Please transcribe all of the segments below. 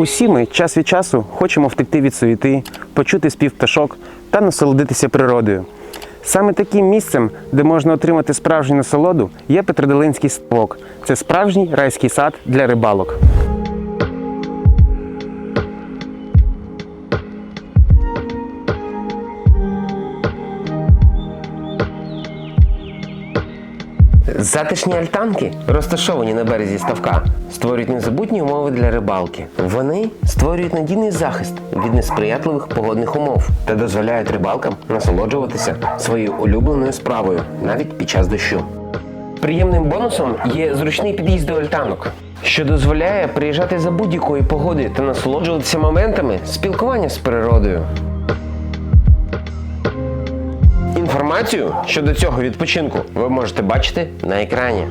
Усі ми час від часу хочемо втекти від суєти, почути спів пташок та насолодитися природою. Саме таким місцем, де можна отримати справжню насолоду, є Петродолинський ставок. Це справжній райський сад для рибалок. Затишні альтанки, розташовані на березі ставка, створюють незабутні умови для рибалки. Вони створюють надійний захист від несприятливих погодних умов та дозволяють рибалкам насолоджуватися своєю улюбленою справою навіть під час дощу. Приємним бонусом є зручний під'їзд до альтанок, що дозволяє приїжджати за будь-якої погоди та насолоджуватися моментами спілкування з природою. Інформацію щодо цього відпочинку ви можете бачити на екрані.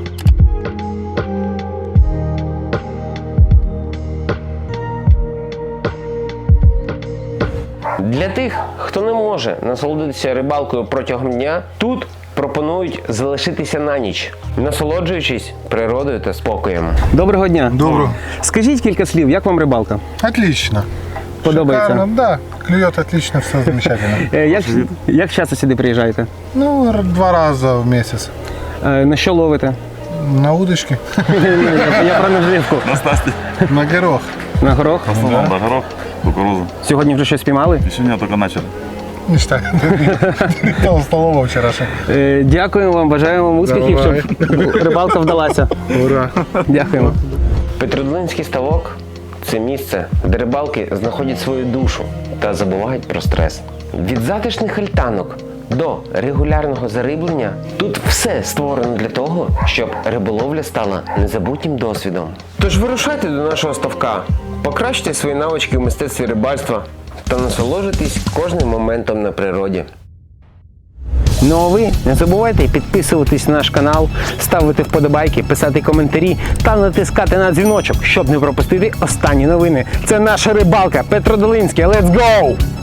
Для тих, хто не може насолодитися рибалкою протягом дня, тут пропонують залишитися на ніч, насолоджуючись природою та спокоєм. Доброго дня. Доброго. Скажіть кілька слів, як вам рибалка? Отлично. Подобається? Шикарно, да. Клюет отлично, все замечательно. Е, Як, як часто сюди приїжджаєте? Ну, р- два раза в месяц. Е, На що ловите? На удочке, Я про наживку. на горох. На горох. В основном, да, горох, кукурузу. Сьогодні вже щось піймали. Еще нет, только начали. Вчорашня. Е, Дякуємо вам, бажаємо вам успіхів, щоб рибалка вдалася. Ура. Дякуємо. Петродолинський ставок це місце, де рибалки знаходять свою душу та забувають про стрес. Від затишних альтанок до регулярного зариблення тут все створено для того, щоб риболовля стала незабутнім досвідом. Тож вирушайте до нашого ставка, покращте свої навички в мистецтві рибальства та насолоджуйтесь кожним моментом на природі. Ну а ви не забувайте підписуватись на наш канал, ставити вподобайки, писати коментарі та натискати на дзвіночок, щоб не пропустити останні новини. Це наша рибалка Петродолинське. Let's go!